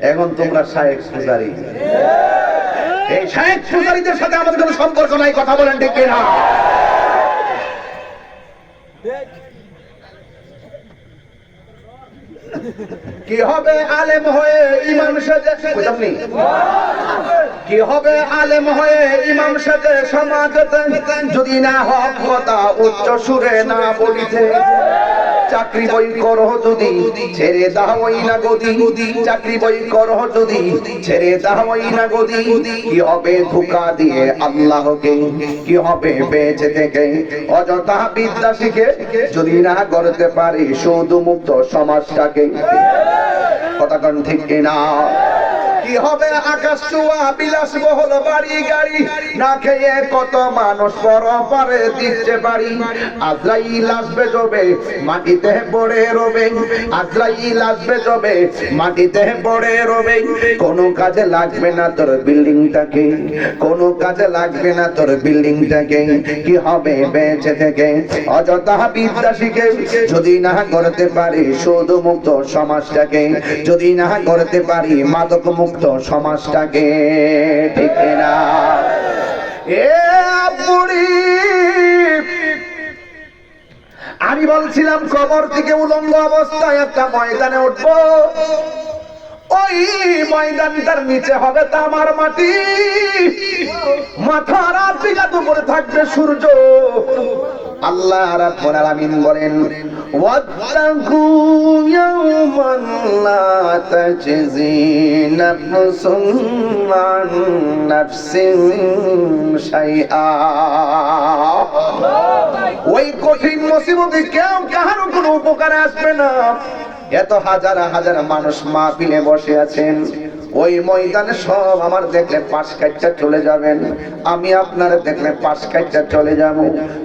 এখন তোমরা শাহেক পূজারি এই শাহেক পূজারীদের সাথে আমাদের কোনো সম্পর্ক নাই, কথা বলেন ঠিক কিনা? কি হবে আলেম হয়ে ইমাম সাজে বুঝলাম নি? কি হবে আলেম হয়ে ইমাম সাজে সমাজতে যদি না হক কথা উচ্চ সুরে না বলিতে চাকরি বই করো যদি, ছেড়ে দাওই না গদি চাকরি বই করো যদি, ছেড়ে দাওই না গদি কি হবে ধোকা দিয়ে আল্লাহকে? কি হবে বেঁচে থেকে? অযথা বিদ্যা শিখে যদি না করতে পারি শুধু মুক্ত সমাজটাকে। কথা ঠিক কিনা? কি হবে আকাশ চুয়া বিলাস বহল বাড়ি, গাড়ি। না খেয়ে কত মানুষ পর দিচ্ছে বাড়ি। আজরাইল আসবে জবে মাটিতে পড়ে রবে। আজরাইল আসবে জবে মাটিতে পড়ে রবে। কোনো কাজে লাগবে না তোর বিল্ডিংটাকে, কোনো কাজে লাগবে না তোর বিল্ডিংটাকে। কি হবে বেঁচে থেকে? অযথা বিদ্যা শিখে যদি না করতে পারি, শুধু মুক্ত সমাজটাকে। যদি না করতে পারি মাদক মুক্ত সমাজটাকে ঠিক না এ আমি বলছিলাম, কবর থেকে উলঙ্গ অবস্থায় একটা ময়দানে উঠবো। ওই ময়দানটার নিচে হবে তামার মাটি। মাথার আর বিঘাত উপরে থাকবে সূর্য। আল্লাহ রাব্বুল আলামিন বলেন, ওয়াত্তাকু ইয়াওমান লা তাজজি নাফসুন আন নাফসিন শাইআ। ওই কঠিন মুসিবতে কেউ কাহারও কোনো উপকারে আসবে না। এত হাজার হাজার মানুষ মাহফিলে বসে আছেন। ওই ময়দানে সব আমার দেখলে পাশ কাটটা চলে যাবেন। আমি আপনার দেখলে পাশ কাটটা চলে যাব।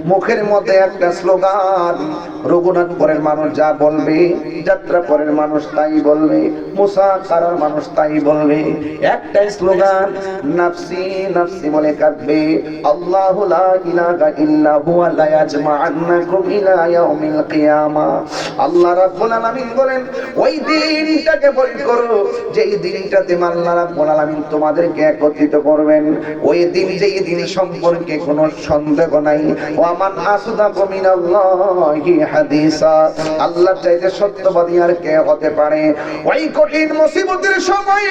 মুখের মধ্যে একটা স্লোগান, রঘুনাথপুরের মানুষ যা বলবে, যাত্রাপুরের মানুষ তাই বলবে মুসা কারার মানুষ তাই বলবে। একটাই স্লোগান, নাফসি নাফসি বলে কাঁদবে, আল্লাহু লা ইলাহা ইল্লা হুয়া, লা ইয়াজমা'আন্নাকুম ইলা ইয়াউমিল কিয়ামা। আল্লাহ রাব্বুল আলামিন বলেন, ওই দিনটাকে বই করো, যেই দিনটাতে আল্লাহ চাইতে সত্যবাদী আর কে হতে পারে? ওই কঠিন মুসিবতের সময়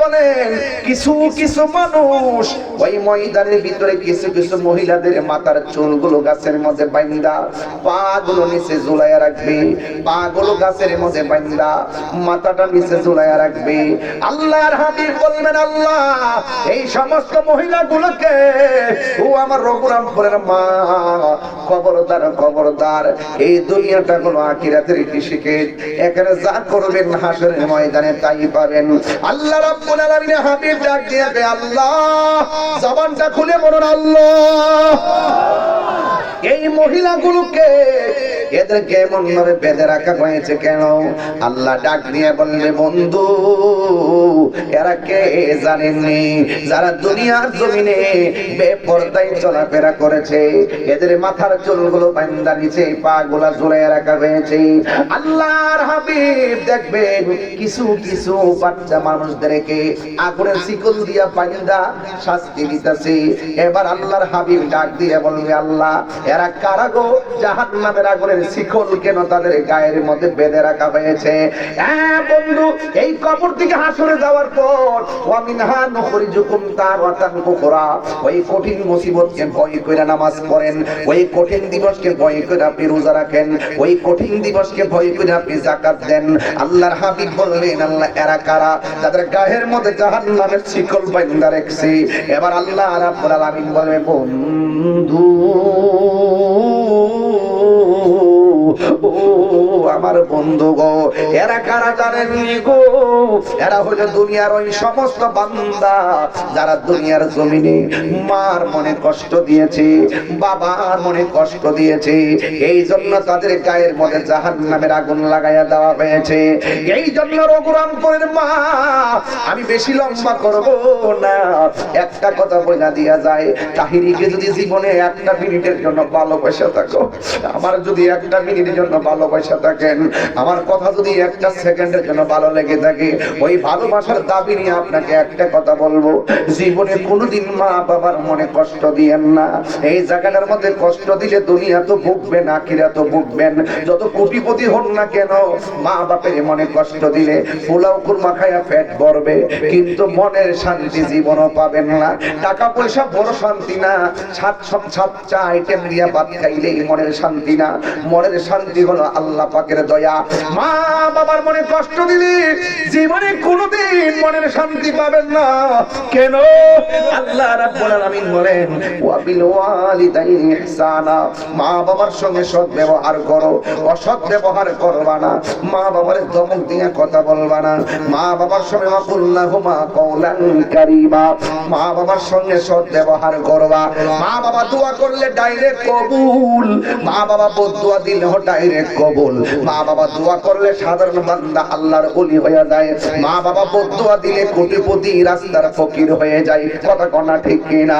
বলেন, কিছু কিছু মানুষ ওই ময়দানের ভিতরে কিছু কিছু মহিলাদের মাথার চুলগুলো গাছের মধ্যে বাইন্দা পা গুলো নিচে ঝুলাইয়া রাখবে। পা গুলো গাছের মধ্যে বাইন্দা, মাথাটা নিচে ঝুলাইয়া রাখবে। আল্লাহর হাবিব বলবেন আল্লাহ এই সমস্ত মহিলাগুলোকে ও আমার রঘুরামপুরের মা খবরদার খবরদার এই দুনিয়াটা কোনো আখিরাতের কৃষিকে এখানে যা করবেন হাসরের ময়দানে তাই পাবেন। আল্লাহ রাব্বুল আলামিন হাবিব ডাক দিয়ে দেয়, আল্লাহ জবানটা খুলে বলুন আল্লাহ এই মহিলাগুলোকে এদেরকে এমন ভাবে বেঁধে রাখা হয়েছে কেন? আল্লাহ ডাক দিয়ে বললে, বন্ধু, এরা কে জানেননি? যারা দুনিয়ার জমিনে বেপরদায় চলাফেরা করেছে, এদের মাথার চুলগুলো বান্দা নিচে পা গুলা ঝুলাই রাখা হয়েছে। আল্লাহর হাবিব দেখবেন, কিছু কিছু বাচ্চা মানুষদেরকে আগুনের শিকল দিয়া বান্দা শাস্তি দিতেছে। এবার আল্লাহর হাবিব ডাক দিয়ে বলবে আল্লাহ, এরা কারাগো জাহান্নামের আগুনের শিকল কেন তাদের গায়ের মধ্যে বেঁধে রাখা হয়েছে? হ্যাঁ বন্ধু, এই কবর থেকে হাসরে যাওয়ার পর ওয়ামিনহা নুখরিজুকুম তারাতান উখরা। ওই কঠিন মুসিবতকে ভয় কইরা নামাজ পড়েন, ওই কঠিন দিবসকে ভয় কইরা আপনি রোজা রাখেন, ওই কঠিন দিবসকে ভয় কইরা আপনি যাকাত দেন। আল্লাহর হাবিব বললেন, আল্লাহ, এরা কারা? তাদের গায়ের মধ্যে জাহান্নামের শিকল বাইন্দা রেখেছে। এবার আল্লাহ রাব্বুল আলামিন বলবে বন্ধু আমার বন্ধু গো এরা কারা জানেননি গো? এরা হলো দুনিয়ার ওই সমস্ত বান্দা যারা দুনিয়ার জমিনে মার মনে কষ্ট দিয়েছে, বাবার মনে কষ্ট দিয়েছে। এই জন্য তাদের গায়ের মধ্যে জাহান নামের আগুন লাগাইয়া দেওয়া হয়েছে। এই জন্য রঘুরামপুরের মা, আমি বেশি লম্বা করব না। একটা কথা বোঝা দিয়া যায়, তাহিরিকে যদি জীবনে একটা মিনিটের জন্য ভালোবাসা থাকো, আমার যদি একটা মিনিটের জন্য ভালোবাসা থাকেন। আমার কথা যদি একটা সেকেন্ডের জন্য ভালো লেগে থাকে, ওই ভালোবাসার দাবি নিয়ে আপনাকে একটা কথা বলব। জীবনে কোনোদিন মা বাবার মনে কষ্ট দিয়েন না। এই জায়গাটার মধ্যে কষ্ট দিলে দুনিয়া তো ভুগবেন, আখিরা তো ভুগবেন। যত কোটিপতি হন না কেন মা বাপের মনে কষ্ট দিলে পোলাও কুরমা খায়া পেট ভরবে, কিন্তু মনের শান্তি জীবনও পাবেন না। টাকা পয়সা বড় শান্তি না, সাত সব সাতটা আইটেম দিয়া ভাত খাইলেই মনের শান্তি না। মনের শান্তি হলো আল্লাহ পাকের দয়া। মা বাবার মনে কষ্ট দিলে, জীবনে কোনোদিন মনের শান্তি পাবেন না। কেন? আল্লাহ রাব্বুল আলামিন বলেন ওয়া বিল ওয়ালিদাইনি ইহসানা। মা বাবার সঙ্গে সৎ ব্যবহার করো, অসৎ ব্যবহার করবা না। মা বাবার ধমক দিয়ে কথা বলবা না। মা বাবার সঙ্গে ওয়াকুল্লাহুমা কওলান কারীমা। মা বাবার সঙ্গে সৎ ব্যবহার করবা। মা বাবা দোয়া করলে ডাইরেক্ট কবুল। মা বাবা বদুয়া দিলেও ডাইরেক্ট কবুল। মা বাবা দোয়া করলে সাধারণ বান্দা আল্লাহর ওলি হয়ে যায়। মা বাবা বদুয়া দিলে কোটিপতি রাস্তার ফকির হয়ে যায়। কথা কনা ঠিক কিনা?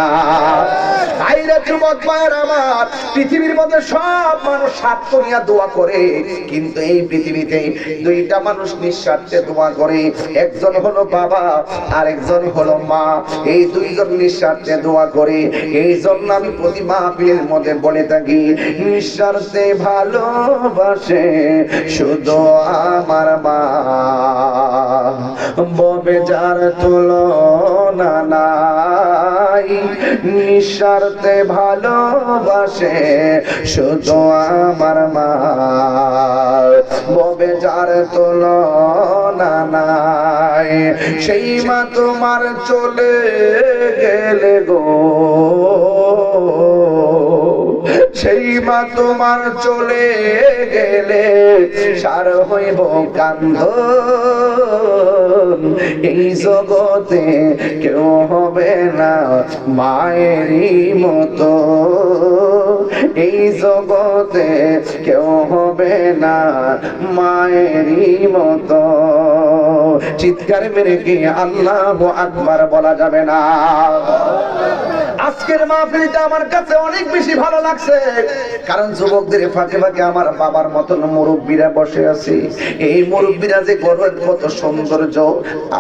দুইটা মানুষ নিঃস্বার্থে দোয়া করে। একজন হলো বাবা আর একজন হলো মা। এই দুইজন নিঃস্বার্থে দোয়া করে। এই জন্য আমি প্রতি মাহফিলের মধ্যে বলে থাকি, নিঃস্বার্থে ভালোবাসে, শুধু আমার মা। ববে যার তুলনা নাই, নিঃস্বার্থে ভালোবাসে, শুধু আমার মা। ববে যার তুলনা নাই, সেই মা তোমার চলে গেলে গো। সেই মা তোমার চলে গেলে, সার হইব কান্দ। এই জগতে কেউ হবে না মায়েরই মতো। এই জগতে কেউ হবে না মায়েরই মতো। চিৎকার মেরে কি আল্লাহ আকবার বলা যাবে না? আজকের মাহফিলটা আমার কাছে অনেক বেশি ভালো লাগছে। কারণ যুবকদের ফাঁকে ফাঁকে আমার বাবার মতন মুরব্বীরা বসে আছে। এই মুরব্বীরা যে গড়ের কত সৌন্দর্য,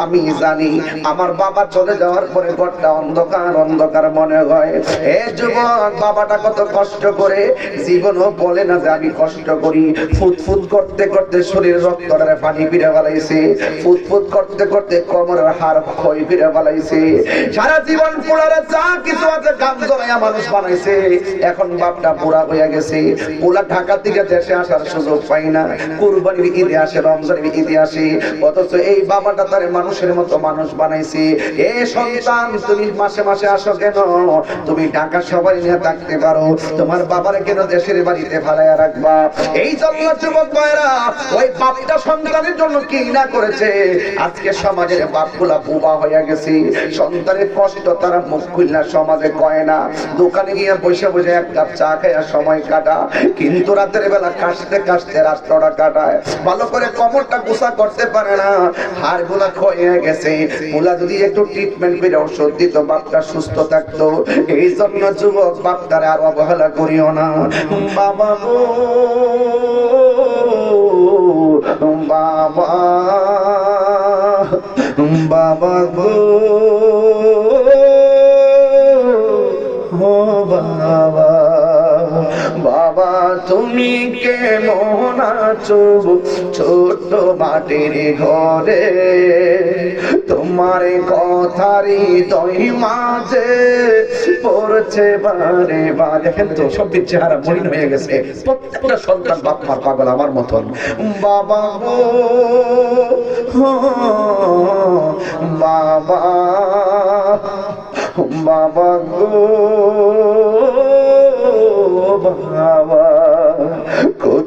আমি জানি আমার বাবা চলে যাওয়ার পরে ঘরটা অন্ধকার অন্ধকার মনে হয়। এ যুবক, বাবাটা কত কষ্ট করে জীবনও বলে না যে আমি কষ্ট করি। ফুটফুট করতে করতে শরীর রক্তটারে পানি ফিরে ফেলাইছে। ফুটফুট করতে করতে কোমরের হাড় ক্ষয় ফিরে ফেলাইছে। সারা জীবন পোলারে যা কিছু মানুষ বানাইছে। এখন বাপটা গেছে। পোলা ঢাকা থেকে দেশে আসার সুযোগ পাই না। কুরবানির ঈদে আসে, রমজানের ঈদে আসে। অথচ এই বাবাটা তার মানুষের মতো মানুষ বানাইছে। এ সন্তান, তুমি মাসে মাসে আসো কেন? তুমি ঢাকা সবাই নিয়ে থাকতে পারো। তোমার বাবার কেন দেশের বাড়িতে ভাড়ায় রাখবা? এই জন্য যুবক ভাইরা ওই বাপটা সন্তানের জন্য কি না করেছে? আজকে সমাজের বাপগুলা বোবা হয়ে গেছে। সন্তানের কষ্ট তারা মুখ খুলনা সমাজে কয় না, দোকানে গিয়ে বসে বসে এক কাপ চা খায় সময় কাটা, কিন্তু রাতের বেলা কাশতে কাশতে রাস্তাটা কাটায়। ভালো করে কমরটা গোসা করতে পারে না হাড়গুলা ক্ষয়ে গেছে। ওলা যদি একটু ট্রিটমেন্ট করে ওষুধ দিত, বাপটা সুস্থ থাকতো। এই জন্য যুবক বাপটারে আর অবহেলা করিও না। বাবা গো, বাবা বাবা গো। তুমি কে মোহন আছো? ছোট মাটির ঘরে। তোমার কথারি দই মাঝে পড়ছে বারে বা দেখেন তো সব দিক চেহারা মলিন হয়ে গেছে। প্রত্যেকটা সন্তান বাপ মার পাগল আমার মতন। বাবা গো বাবা বাবা গো, বাবা।